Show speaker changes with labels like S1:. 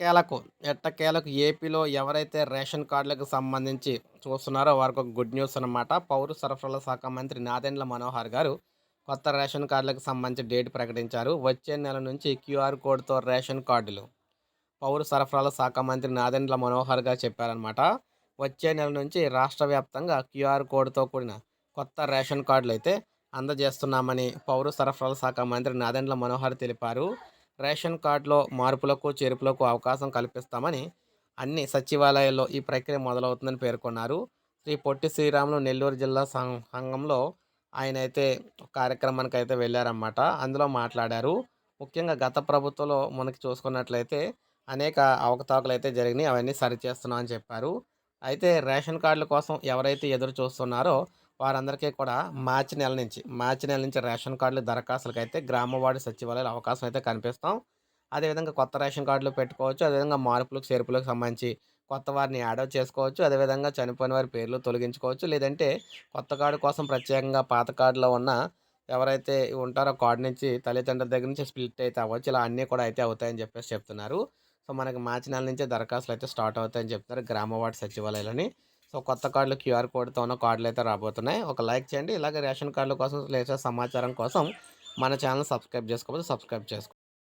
S1: ఎట్టకేలకు ఎట్టకేలకు ఏపీలో ఎవరైతే రేషన్ కార్డులకు సంబంధించి చూస్తున్నారో వారికి ఒక గుడ్ న్యూస్ అనమాట పౌర సరఫరాల శాఖ మంత్రి నాదెండ్ల మనోహర్ గారు కొత్త రేషన్ కార్డులకు సంబంధించి డేట్ ప్రకటించారు. వచ్చే నెల నుంచి క్యూఆర్ కోడ్తో రేషన్ కార్డులు. పౌర సరఫరాల శాఖ మంత్రి నాదెండ్ల మనోహర్ గారు చెప్పారనమాట వచ్చే నెల నుంచి రాష్ట్ర వ్యాప్తంగా క్యూఆర్ కోడ్తో కూడిన కొత్త రేషన్ కార్డులు అయితే అందజేస్తున్నామని పౌర సరఫరాల శాఖ మంత్రి నాదెండ్ల మనోహర్ తెలిపారు. రేషన్ కార్డులో మార్పులకు చేర్పులకు అవకాశం కల్పిస్తామని అన్ని సచివాలయాల్లో ఈ ప్రక్రియ మొదలవుతుందని పేర్కొన్నారు. శ్రీ పొట్టి శ్రీరాములు నెల్లూరు జిల్లా సం- సంఘంలో ఆయన అయితే కార్యక్రమానికి అయితే వెళ్ళారన్నమాట. అందులో మాట్లాడారు. ముఖ్యంగా గత ప్రభుత్వంలో మనకి చూసుకున్నట్లయితే అనేక అవకతవకలు అయితే జరిగినాయి. అవన్నీ సరిచేస్తున్నాం అని చెప్పారు. అయితే రేషన్ కార్డుల కోసం ఎవరైతే ఎదురు చూస్తున్నారో వారందరికీ కూడా మార్చి నెల నుంచి మార్చి నెల నుంచి రేషన్ కార్డులు దరఖాస్తులకు అయితే గ్రామవాడి సచివాలయాలు అవకాశం అయితే కనిపిస్తాం. అదేవిధంగా కొత్త రేషన్ కార్డులు పెట్టుకోవచ్చు. అదేవిధంగా మార్పులకు చేర్పులకు సంబంధించి కొత్త వారిని యాడ్ చేసుకోవచ్చు. అదేవిధంగా చనిపోయిన వారి పేర్లు తొలగించుకోవచ్చు. లేదంటే కొత్త కార్డు కోసం ప్రత్యేకంగా పాత కార్డులో ఉన్న ఎవరైతే ఉంటారో కార్డు నుంచి తల్లిదండ్రుల దగ్గర నుంచి స్ప్లిట్ అయితే అవ్వచ్చు. ఇలా అన్నీ కూడా అయితే అవుతాయని చెప్పేసి చెప్తున్నారు. సో మనకి మార్చి నెల నుంచే దరఖాస్తులు అయితే స్టార్ట్ అవుతాయని చెప్తున్నారు గ్రామ వార్డు సచివాలయాలని. సో కొత్త కార్డులు క్యూఆర్ కోడ్తో ఉన్న కార్డులు అయితే రాబోతున్నాయి. ఒక లైక్ చేయండి. ఇలాగే రేషన్ కార్డుల కోసం లేటెస్ట్ సమాచారం కోసం మన ఛానల్ సబ్స్క్రైబ్ చేసుకోకపోతే సబ్స్క్రైబ్ చేసుకోండి